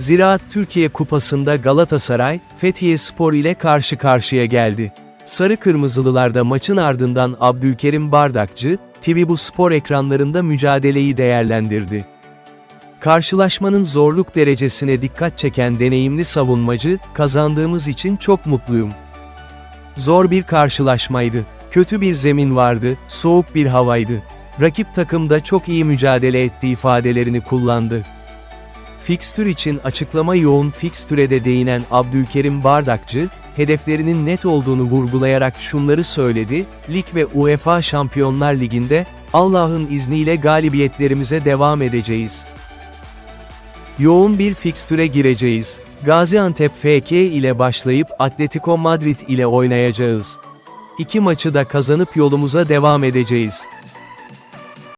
Ziraat Türkiye Kupası'nda Galatasaray, Fethiye Spor ile karşı karşıya geldi. Sarı Kırmızılılarda maçın ardından Abdülkerim Bardakçı, TV Bu Spor ekranlarında mücadeleyi değerlendirdi. Karşılaşmanın zorluk derecesine dikkat çeken deneyimli savunmacı, kazandığımız için çok mutluyum. Zor bir karşılaşmaydı. Kötü bir zemin vardı, soğuk bir havaydı. Rakip takım da çok iyi mücadele etti ifadelerini kullandı. Fikstür için açıklama yoğun fikstüre de değinen Abdülkerim Bardakçı, hedeflerinin net olduğunu vurgulayarak şunları söyledi, Lig ve UEFA Şampiyonlar Ligi'nde, Allah'ın izniyle galibiyetlerimize devam edeceğiz. Yoğun bir fikstüre gireceğiz. Gaziantep FK ile başlayıp Atletico Madrid ile oynayacağız. İki maçı da kazanıp yolumuza devam edeceğiz.